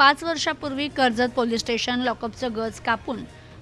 पाच वर्षापूर्वी Karjat police station लॉकअपचं गज कापून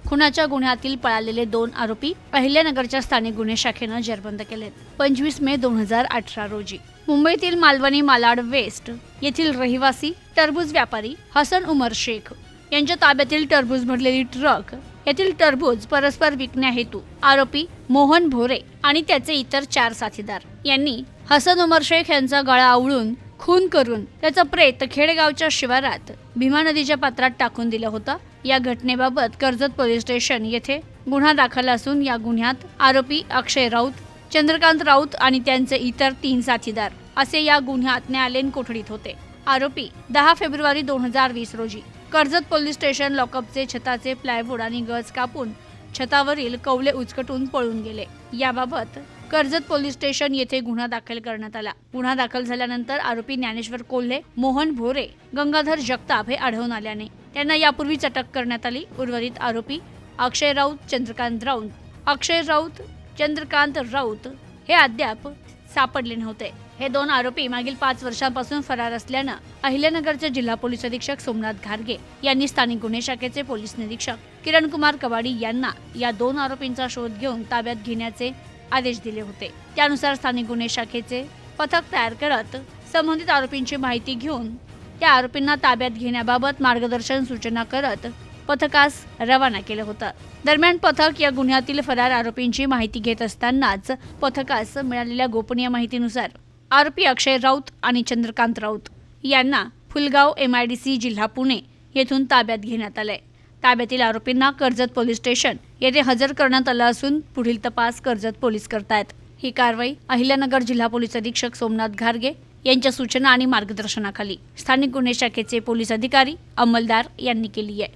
खुनाच्या गुन्ह्यातील पळालेले दोन आरोपी अहिल्यानगरच्या स्थानिक गुन्हे शाखेनं जेरबंद केलेत. पंचवीस मे दोन हजार अठरा रोजी. मुंबईतील मालवणी मालाड वेस्ट येथील रहिवासी टरबूज व्यापारी हसन उमर शेख यांच्या ताब्यातील टरबूज भरलेली ट्रक येथील टरबूज परस्पर विकण्याहेतू आरोपी मोहन भोरे आणि त्याचे इतर चार साथीदार यांनी हसन उमर शेख यांचा गळा आवळून खून करून त्याचा प्रेत खेडेगावच्या शिवारात भीमा नदीच्या पात्रात टाकून दिला होता. या घटनेबाबत कर्जत पोलीस स्टेशन येथे गुन्हा दाखल असून या गुन्ह्यात आरोपी अक्षय राऊत चंद्रकांत राऊत आणि त्यांचे इतर तीन साथीदार असे या गुन्ह्यात न्यायालयीन कोठडीत होते. आरोपी दहा फेब्रुवारी दोन हजार वीस रोजी कर्जत पोलीस स्टेशन लॉकअपचे छताचे प्लायवूड आणि गज कापून छतावरील कौले उचकटून पळून गेले. याबाबत कर्जत पोलीस स्टेशन येथे गुन्हा दाखल करण्यात आला. गुन्हा दाखल झाल्यानंतर आरोपी ज्ञानेश्वर कोल्हे मोहन भोरे गंगाधर जगताप हे आढळून आल्याने त्यांना यापूर्वीच अटक करण्यात आली. उर्वरित आरोपी अक्षय राऊत चंद्रकांत राऊत. अक्षय राऊत चंद्रकांत राऊत हे अद्याप सापडले नव्हते. हे दोन आरोपी मागील पाच वर्षांपासून फरार असल्यानं अहिल्यानगरचे जिल्हा पोलीस अधीक्षक सोमनाथ घारगे यांनी स्थानिक गुन्हे शाखेचे पोलीस निरीक्षक किरण कुमार कवाडी यांना या दोन आरोपींचा शोध घेऊन ताब्यात घेण्याचे आदेश दिले होते. त्यानुसार स्थानिक गुन्हे शाखेचे पथक तयार करत संबंधित आरोपींची माहिती घेऊन त्या आरोपींना ताब्यात घेण्याबाबत मार्गदर्शन सूचना करत पथकास रवाना केलं होतं. दरम्यान पथक या गुन्ह्यातील फरार आरोपींची माहिती घेत असतानाच पथकास मिळालेल्या गोपनीय माहितीनुसार आरोपी अक्षय राऊत आणि चंद्रकांत राऊत यांना Phulgaon M I D C जिल्हा पुणे येथून ताब्यात घेण्यात आलंय. ताब्यातील आरोपींना कर्जत पोलीस स्टेशन येथे हजर करण्यात आलं असून पुढील तपास कर्जत पोलीस करतायत. ही कारवाई अहिल्यानगर जिल्हा पोलीस अधीक्षक सोमनाथ घारगे यांच्या सूचना आणि मार्गदर्शनाखाली स्थानिक गुन्हे शाखेचे पोलीस अधिकारी अंमलदार यांनी केली आहे.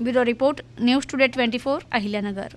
Bureau report news today twenty four Ahilyanagar.